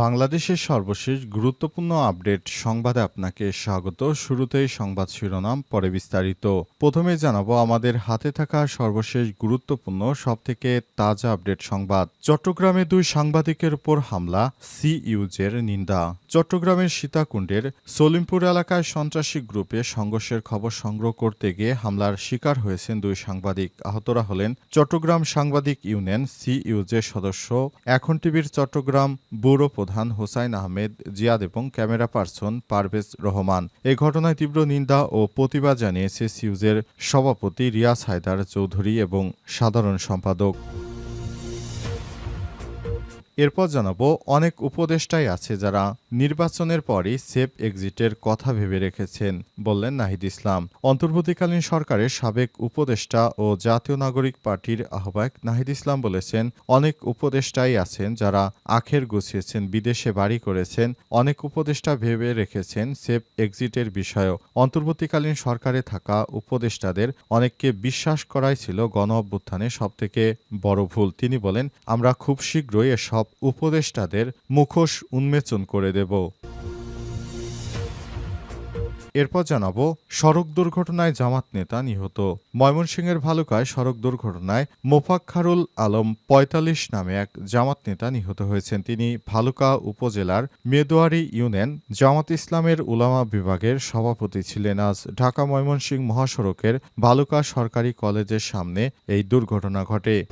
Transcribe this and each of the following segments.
বাংলাদেশের সর্বশেষ গুরুত্বপূর্ণ আপডেট সংবাদে আপনাকে স্বাগত। শুরুতেই সংবাদ শিরোনাম, পরে বিস্তারিত। প্রথমে জানাব, আমাদের হাতে থাকা সর্বশেষ গুরুত্বপূর্ণ, সবথেকে তাজা আপডেট সংবাদ। চট্টগ্রামে দুই সাংবাদিকের উপর হামলা, সিইউজের নিন্দা। চট্টগ্রামের সীতাকুণ্ডের সলিমপুর এলাকায় সন্ত্রাসী গ্রুপে সংঘর্ষের খবর সংগ্রহ করতে গিয়ে হামলার শিকার হয়েছেন দুই সাংবাদিক। আহতরা হলেন চট্টগ্রাম সাংবাদিক ইউনিয়ন সিইউজের সদস্য। এখন টিভির চট্টগ্রাম ব্যুরো প্রধান হোসাইন আহমেদ, জিয়াদ এবং ক্যামেরা পার্সন পারভেজ রহমান। এ ঘটনায় তীব্র নিন্দা ও প্রতিবাদ জানিয়েছে সিউজের সভাপতি রিয়াজ হায়দার চৌধুরী এবং সাধারণ সম্পাদক। এরপর জানাব, অনেক উপদেষ্টাই আছে যারা নির্বাচনের পরই সেফ এক্সিটের কথা ভেবে রেখেছেন বললেন নাহিদ ইসলাম। অন্তর্বর্তীকালীন সরকারের সাবেক উপদেষ্টা ও জাতীয় নাগরিক পার্টির আহ্বায়ক নাহিদ ইসলাম বলেছেন, অনেক উপদেষ্টাই আছেন যারা আখের গুছিয়েছেন, বিদেশে বাড়ি করেছেন, অনেক উপদেষ্টা ভেবে রেখেছেন সেফ এক্সিটের বিষয়েও। অন্তর্বর্তীকালীন সরকারে থাকা উপদেষ্টাদের অনেককে বিশ্বাস করাই ছিল গণ অভ্যুত্থানে সবথেকে বড় ভুল। তিনি বলেন, আমরা খুব শীঘ্রই এসব উপদেষ্টাদের মুখোশ উন্মোচন করে দেব। এরপর জানাব, সড়ক দুর্ঘটনায় জামাত নেতা নিহত। ময়মনসিংহের ভালুকায় সড়ক দুর্ঘটনায় মোফাক্খারুল আলম পঁয়তাল্লিশ নামে এক জামাত নেতা নিহত হয়েছেন। তিনি ভালুকা উপজেলার মেদোয়ারি ইউনিয়ন জামাত ইসলামের উলামা বিভাগের সভাপতি ছিলেন। আজ ঢাকা ময়মনসিংহ মহাসড়কের ভালুকা সরকারি কলেজের সামনে এই দুর্ঘটনা ঘটে।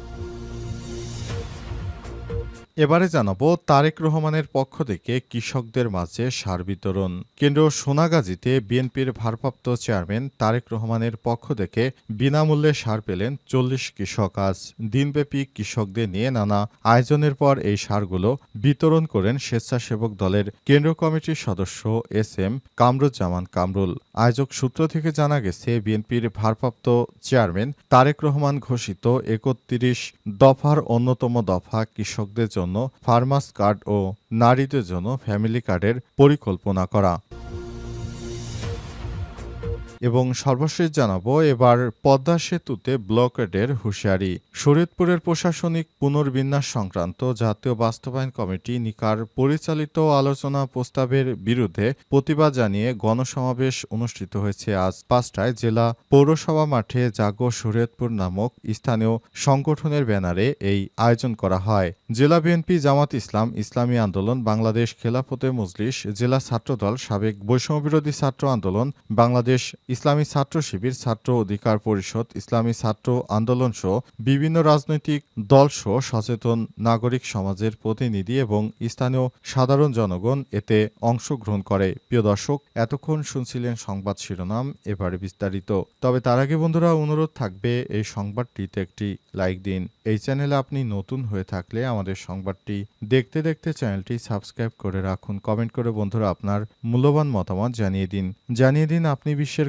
এবারে জানাব তারেক রহমানের পক্ষ থেকে কৃষকদের মাঝে সার বিতরণ। কেন্দ্র সোনাগাজীতে বিএনপির ভারপ্রাপ্ত চেয়ারম্যান তারেক রহমানের পক্ষ থেকে বিনামূল্যে সার পেলেন চল্লিশ কৃষক। আজ দিনব্যাপী কৃষকদের নিয়ে নানা আয়োজনের পর এই সারগুলো বিতরণ করেন স্বেচ্ছাসেবক দলের কেন্দ্র কমিটির সদস্য এস এম কামরুজ্জামান কামরুল। আয়োজক সূত্র থেকে জানা গেছে, বিএনপির ভারপ্রাপ্ত চেয়ারম্যান তারেক রহমান ঘোষিত একত্রিশ দফার অন্যতম দফা কৃষকদের জন্য ফার্মাস কার্ড ও নারীদের জন্য ফ্যামিলি কার্ডের পরিকল্পনা করা। এবং সর্বশেষ জানাব, এবার পদ্মা সেতুতে ব্লকেডের হুঁশিয়ারি। শরীয়তপুরের প্রশাসনিক পুনর্বিন্যাস সংক্রান্ত জাতীয় বাস্তবায়ন কমিটি নিকার পরিচালিত আলোচনা প্রস্তাবের বিরুদ্ধে প্রতিবাদ জানিয়ে গণসমাবেশ অনুষ্ঠিত হয়েছে আজ পাঁচটায় জেলা পৌরসভা মাঠে জাগো শরীয়তপুর নামক স্থানীয় সংগঠনের ব্যানারে এই আয়োজন করা হয়। জেলা বিএনপি জামাত ইসলাম, ইসলামী আন্দোলন, বাংলাদেশ খেলাফতে মজলিস, জেলা ছাত্রদল, সাবেক বৈষম্যবিরোধী ছাত্র আন্দোলন, বাংলাদেশ ইসলামী ছাত্র শিবির, ছাত্র অধিকার পরিষদ, ইসলামী ছাত্র আন্দোলন সহ বিভিন্ন রাজনৈতিক দলসহ সচেতন নাগরিক সমাজের প্রতিনিধি এবং স্থানীয় সাধারণ জনগণ এতে অংশগ্রহণ করে। প্রিয় দর্শক, এতক্ষণ শুনছিলেন সংবাদ শিরোনাম, এবারে বিস্তারিত। তবে তার আগে বন্ধুরা, অনুরোধ থাকবে এই সংবাদটিতে একটি লাইক দিন। এই চ্যানেলে আপনি নতুন হয়ে থাকলে আমাদের সংবাদটি দেখতে দেখতে চ্যানেলটি সাবস্ক্রাইব করে রাখুন। কমেন্ট করে বন্ধুরা আপনার মূল্যবান মতামত জানিয়ে দিন। জানিয়ে দিন আপনি বিশ্বের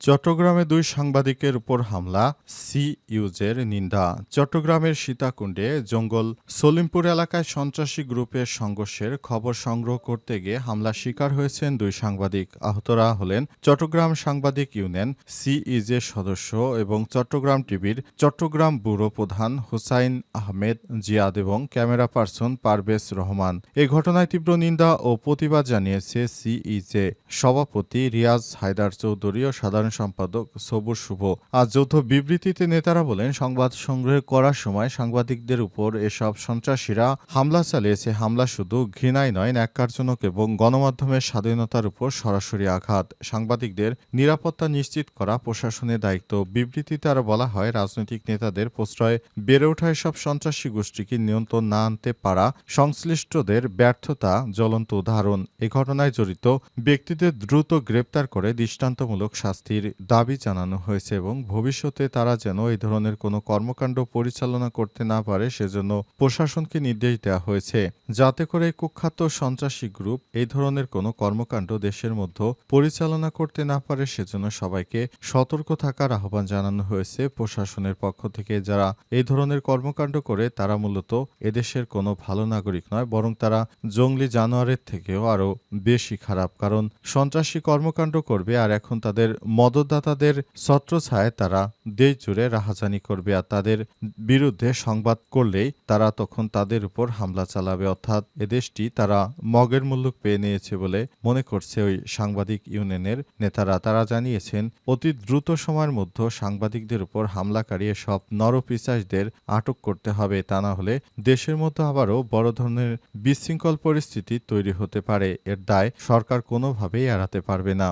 চট্টগ্রামে দুই সাংবাদিকের উপর হামলা সি ইউজের নিন্দা। চট্টগ্রামের সীতাকুণ্ডে জঙ্গল, সলিমপুর এলাকায় সন্ত্রাসী গ্রুপের সংঘর্ষের খবর সংগ্রহ করতে গিয়ে হামলা শিকার হয়েছেন দুই সাংবাদিক। আহতরা হলেন চট্টগ্রাম সাংবাদিক ইউনিয়ন সিইজের সদস্য এবং চট্টগ্রাম টিভির চট্টগ্রাম ব্যুরো প্রধান হুসাইন আহমেদ জিয়াদ এবং ক্যামেরা পার্সন পারভেজ রহমান। এ ঘটনায় তীব্র নিন্দা ও প্রতিবাদ জানিয়েছে সিইজে সভাপতি রিয়াজ হায়দার চৌধুরী ও সাধারণ সম্পাদক সবুজ শুভ। আজ যৌথ বিবৃতিতে নেতারা বলেন, সংবাদ সংগ্রহ করার সময় সাংবাদিকদের উপর এসব সন্ত্রাসীরা হামলা চালিয়েছে। হামলা শুধু ঘৃণাই নয়, ন্যাক্কারজনক এবং গণমাধ্যমের স্বাধীনতার উপর সরাসরি আঘাত। সাংবাদিকদের নিরাপত্তা নিশ্চিত করা প্রশাসনের দায়িত্ব। বিবৃতিতে আরও বলা হয়, রাজনৈতিক নেতাদের প্রশ্রয়ে বেড়ে ওঠা এসব সন্ত্রাসী গোষ্ঠীকে নিয়ন্ত্রণ না আনতে পারা সংশ্লিষ্টদের ব্যর্থতা জ্বলন্ত উদাহরণ। এ ঘটনায় জড়িত ব্যক্তিদের দ্রুত গ্রেপ্তার করে দৃষ্টান্তমূলক শাস্তির দাবি জানানো হয়েছে এবং ভবিষ্যতে তারা যেন এই ধরনের কোনো কর্মকাণ্ড পরিচালনা করতে না পারে, সেজন্য প্রশাসনকে নির্দেশ দেওয়া হয়েছে। যাতে করে কুখ্যাত সন্ত্রাসী গ্রুপ এই ধরনের কোনো কর্মকাণ্ড দেশের মধ্যে পরিচালনা করতে না পারে, সেজন্য সবাইকে সতর্ক থাকার আহ্বান জানানো হয়েছে প্রশাসনের পক্ষ থেকে। যারা এই ধরনের কর্মকাণ্ড করে, তারা মূলত এদেশের কোনো ভালো নাগরিক নয়, বরং তারা জঙ্গলি জানোয়ারের থেকেও আরও বেশি খারাপ। কারণ সন্ত্রাসী কর্মকাণ্ড করবে আর এখন তাদের মদতদাতাদের ছত্রছায়ায় তারা দেশ জুড়ে রাহাজানি করবে আর তাদের বিরুদ্ধে সংবাদ করলেই তারা তখন তাদের উপর হামলা চালাবে। অর্থাৎ এদেশটি তারা মগের মুল্লুক পেয়ে নিয়েছে বলে মনে করছে ওই সাংবাদিক ইউনিয়নের নেতারা। তারা জানিয়েছেন, অতি দ্রুত সময়ের মধ্যে সাংবাদিকদের উপর হামলাকারী সব নরপিসাসদের আটক করতে হবে। তা না হলে দেশের মতো আবারও বড় ধরনের বিশৃঙ্খল পরিস্থিতি তৈরি হতে পারে। এর দায় সরকার কোনোভাবেই এড়াতে পারবে না।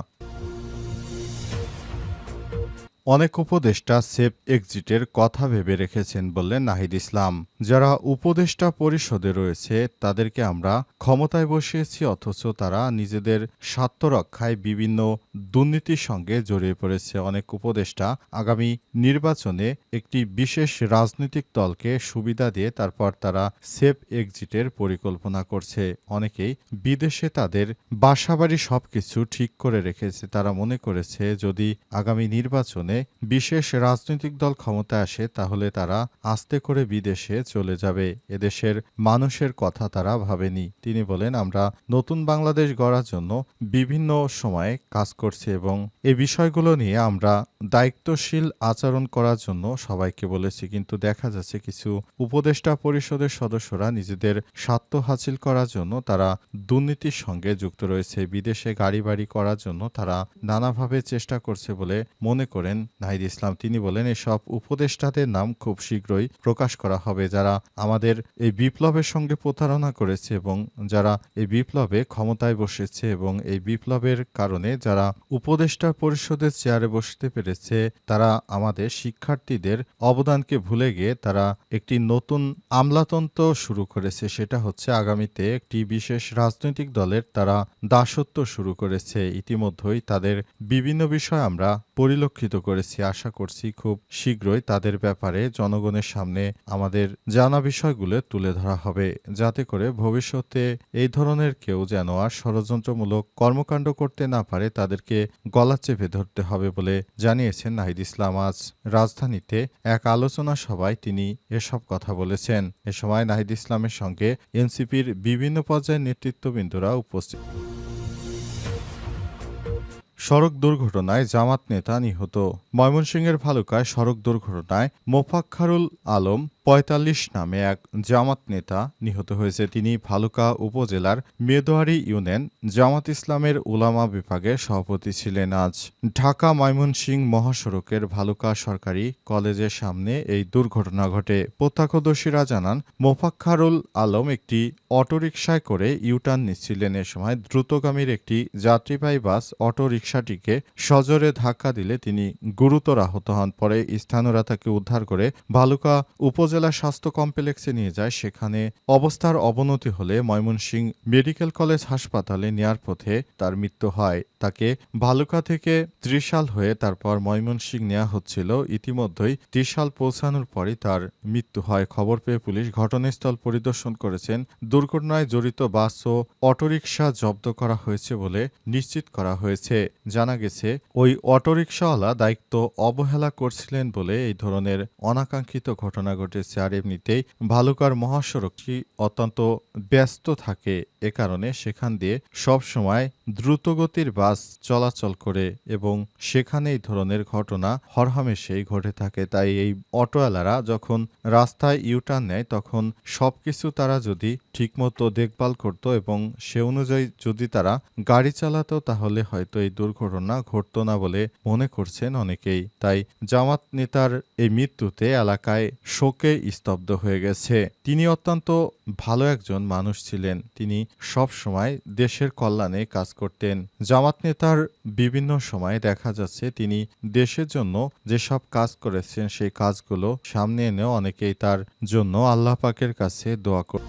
অনেক উপদেষ্টা সেফ এক্সিটের কথা ভেবে রেখেছেন বললেন নাহিদ ইসলাম। যারা উপদেষ্টা পরিষদে রয়েছে, তাদেরকে আমরা ক্ষমতায় বসিয়েছি, অথচ তারা নিজেদের স্বার্থ রক্ষায় বিভিন্ন দুর্নীতির সঙ্গে জড়িয়ে পড়েছে। অনেক উপদেষ্টা আগামী নির্বাচনে একটি বিশেষ রাজনৈতিক দলকে সুবিধা দিয়ে তারপর তারা সেফ এক্সিটের পরিকল্পনা করছে। অনেকেই বিদেশে তাদের বাসাবাড়ি সবকিছু ঠিক করে রেখেছে। তারা মনে করেছে, যদি আগামী নির্বাচনে বিশেষ রাজনৈতিক দল ক্ষমতায় আসে, তাহলে তারা আস্তে করে বিদেশে চলে যাবে। এদেশের মানুষের কথা তারা ভাবেনি। তিনি বলেন, আমরা নতুন বাংলাদেশ গড়ার জন্য বিভিন্ন সময়ে কাজ করছি এবং এই বিষয়গুলো নিয়ে আমরা দায়িত্বশীল আচরণ করার জন্য সবাইকে বলেছি। কিন্তু দেখা যাচ্ছে কিছু উপদেষ্টা পরিষদের সদস্যরা নিজেদের স্বার্থ হাসিল করার জন্য তারা দুর্নীতির সঙ্গে যুক্ত রয়েছে। বিদেশে গাড়ি বাড়ি করার জন্য তারা নানাভাবে চেষ্টা করছে বলে মনে করেন নাহিদ ইসলাম, তিনি বলেন, এসব উপদেষ্টাদের নাম খুব শীঘ্রই প্রকাশ করা হবে। যারা আমাদের এই বিপ্লবের সঙ্গে প্রতারণা করেছে এবং যারা এই বিপ্লবে ক্ষমতায় বসেছে এবং এই বিপ্লবের কারণে যারা উপদেষ্টা পরিষদের চেয়ারে বসতে পেরেছে, তারা আমাদের শিক্ষার্থীদের অবদানকে ভুলে গিয়ে তারা একটি নতুন আমলাতন্ত্র শুরু করেছে। সেটা হচ্ছে আগামীতে একটি বিশেষ রাজনৈতিক দলের তারা দাসত্ব শুরু করেছে। ইতিমধ্যেই তাদের বিভিন্ন বিষয় আমরা পরিলক্ষিত করেছি। আশা করছি খুব শীঘ্রই তাদের ব্যাপারে জনগণের সামনে আমাদের জানা বিষয়গুলো তুলে ধরা হবে, যাতে করে ভবিষ্যতে এই ধরনের কেউ যেন আর ষড়যন্ত্রমূলক কর্মকাণ্ড করতে না পারে, তাদেরকে গলা চেপে ধরতে হবে বলে জানিয়েছেন নাহিদ ইসলাম। আজ রাজধানীতে এক আলোচনা সভায় তিনি এসব কথা বলেছেন। এ সময় নাহিদ ইসলামের সঙ্গে এনসিপির বিভিন্ন পর্যায়ের নেতৃত্ববৃন্দরা উপস্থিত। সড়ক দুর্ঘটনায় জামাত নেতা নিহত। ময়মনসিংহের ভালুকায় সড়ক দুর্ঘটনায় মোফাক্ষারুল আলম পঁয়তাল্লিশ নামে এক জামাত নেতা নিহত হয়েছে। তিনি ভালুকা উপজেলার মেদোয়ারি ইউনিয়ন জামাত ইসলামের উলামা বিভাগের সভাপতি ছিলেন আজ। ঢাকা ময়মনসিংহ মহাসড়কের ভালুকা সরকারি কলেজের সামনে এই দুর্ঘটনা ঘটে। প্রত্যক্ষদর্শীরা জানান মোফাক্খারুল আলম একটি অটোরিকশায় করে ইউটার্ন নিচ্ছিলেন। এ সময় দ্রুতগামীর একটি যাত্রীবাহী বাস অটোরিকশাটিকে সজোরে ধাক্কা দিলে তিনি গুরুতর আহত হন। পরে স্থানীয়রা তাকে উদ্ধার করে ভালুকা উপজেলা স্বাস্থ্য কমপ্লেক্সে নিয়ে যায়। সেখানে অবস্থার অবনতি হলে ময়মনসিংহ মেডিকেল কলেজ হাসপাতালে নেয়ার পথে তার মৃত্যু হয়। তাকে ভালুকা থেকে ত্রিশাল হয়ে তারপর ময়মনসিংহ নেওয়া হচ্ছিল। ইতিমধ্যেই ত্রিশাল পৌঁছানোর পরই তার মৃত্যু হয়। খবর পেয়ে পুলিশ ঘটনাস্থল পরিদর্শন করেছেন। দুর্ঘটনায় জড়িত বাস ও অটোরিকশা জব্দ করা হয়েছে বলে নিশ্চিত করা হয়েছে। জানা গেছে, ওই অটোরিকশাওয়ালা দায়িত্ব অবহেলা করছিলেন বলে এই ধরনের অনাকাঙ্ক্ষিত ঘটনা ঘটেছে। আর এমনিতেই ভালুকার মহাসড়কটি অত্যন্ত ব্যস্ত থাকে এ কারণে সেখান দিয়ে সব সময় দ্রুতগতির বাস চলাচল করে এবং সেখানে এই ধরনের ঘটনা হরহামেশেই ঘটে থাকে। তাই এই অটোওয়ালারা যখন রাস্তায় ইউটার্ন নেয়, তখন সবকিছু তারা যদি ঠিকমতো দেখভাল করত এবং সে অনুযায়ী যদি তারা গাড়ি চালাতো, তাহলে হয়তো এই দুর্ঘটনা ঘটতো না বলে মনে করছেন অনেকেই। তাই জামাত নেতার এই মৃত্যুতে এলাকায় শোকে স্তব্ধ হয়ে গেছে। তিনি অত্যন্ত ভালো একজন মানুষ ছিলেন। তিনি সব সময় দেশের কল্যাণে কাজ করতেন। জামাত নেতার বিভিন্ন সময়ে দেখা যাচ্ছে তিনি দেশের জন্য যেসব কাজ করেছেন, সেই কাজগুলো সামনে এনেও অনেকেই তার জন্য আল্লাহ পাকের কাছে দোয়া কর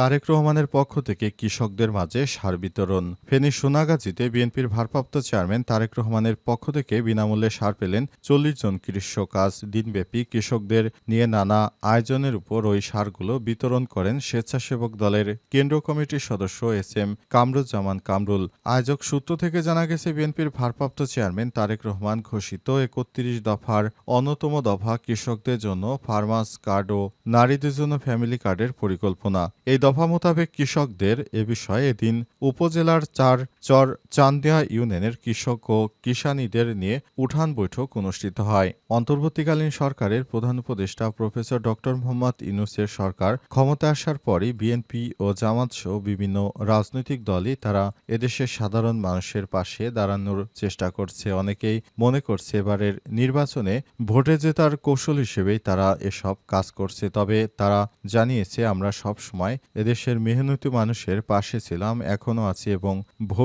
তারেক রহমানের পক্ষ থেকে কৃষকদের মাঝে সার বিতরণ ফেনী সোনাগাজীতে বিএনপির ভারপ্রাপ্ত চেয়ারম্যান তারেক রহমানের পক্ষ থেকে বিনামূল্যে সার পেলেন চল্লিশ জন কৃষক। আজ দিনব্যাপী কৃষকদের নিয়ে নানা আয়োজনের উপর ওই সারগুলো বিতরণ করেন স্বেচ্ছাসেবক দলের কেন্দ্রীয় কমিটির সদস্য এস এম কামরুজ্জামান কামরুল। আয়োজক সূত্র থেকে জানা গেছে, বিএনপির ভারপ্রাপ্ত চেয়ারম্যান তারেক রহমান ঘোষিত একত্রিশ দফার অন্যতম দফা কৃষকদের জন্য ফার্মাস কার্ড ও নারীদের জন্য ফ্যামিলি কার্ডের পরিকল্পনা। এই দফা মোতাবেক কৃষকদের এ বিষয়ে এদিন উপজেলার চার চর চান্দিয়া ইউনিয়নের কৃষক ও কিষানীদের নিয়ে উঠান বৈঠক অনুষ্ঠিত হয়। অন্তর্বর্তীকালীন সরকারের প্রধান উপদেষ্টা প্রফেসর ডক্টর মোহাম্মদ ইউনুসের সরকার ক্ষমতা আসার পরই বিএনপি ও জামাত সহ বিভিন্ন রাজনৈতিক দলই তারা এদেশের সাধারণ মানুষের পাশে দাঁড়ানোর চেষ্টা করছে। অনেকেই মনে করছে এবারের নির্বাচনে ভোটে জেতার কৌশল হিসেবেই তারা এসব কাজ করছে। তবে তারা জানিয়েছে, আমরা সব সময় এদেশের মেহনতি মানুষের পাশে ছিলাম এখনও আছি এবং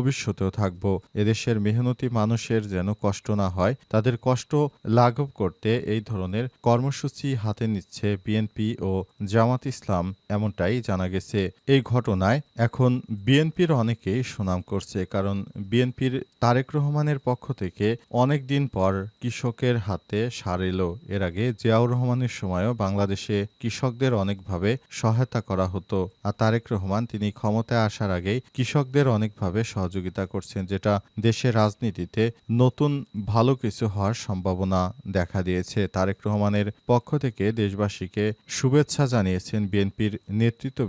ভবিষ্যতেও থাকব। এদেশের মেহনতি মানুষের যেন কষ্ট না হয়, তাদের কষ্ট লাঘব করতে এই ধরনের কর্মসূচি হাতে নিচ্ছে বিএনপি ও জামাত ইসলাম, এমনটাই জানা গেছে। এই ঘটনায় এখন বিএনপির অনেকেই সুনাম করছে, কারণ বিএনপির তারেক রহমানের পক্ষ থেকে অনেক দিন পর কৃষকের হাতে সার এলো। এর আগে জিয়াউর রহমানের সময়ও বাংলাদেশে কৃষকদের অনেকভাবে সহায়তা করা হতো, আর তারেক রহমান তিনি ক্ষমতায় আসার আগেই কৃষকদের অনেকভাবে সহযোগিতা করছেন, যেটা দেশের রাজনীতিতে নতুন ভালো কিছু হওয়ার সম্ভাবনা দেখা দিয়েছে। তারেক রহমানের পক্ষ থেকে দেশবাসীকে শুভেচ্ছা জানিয়েছেন বিএনপির নেতৃত্ব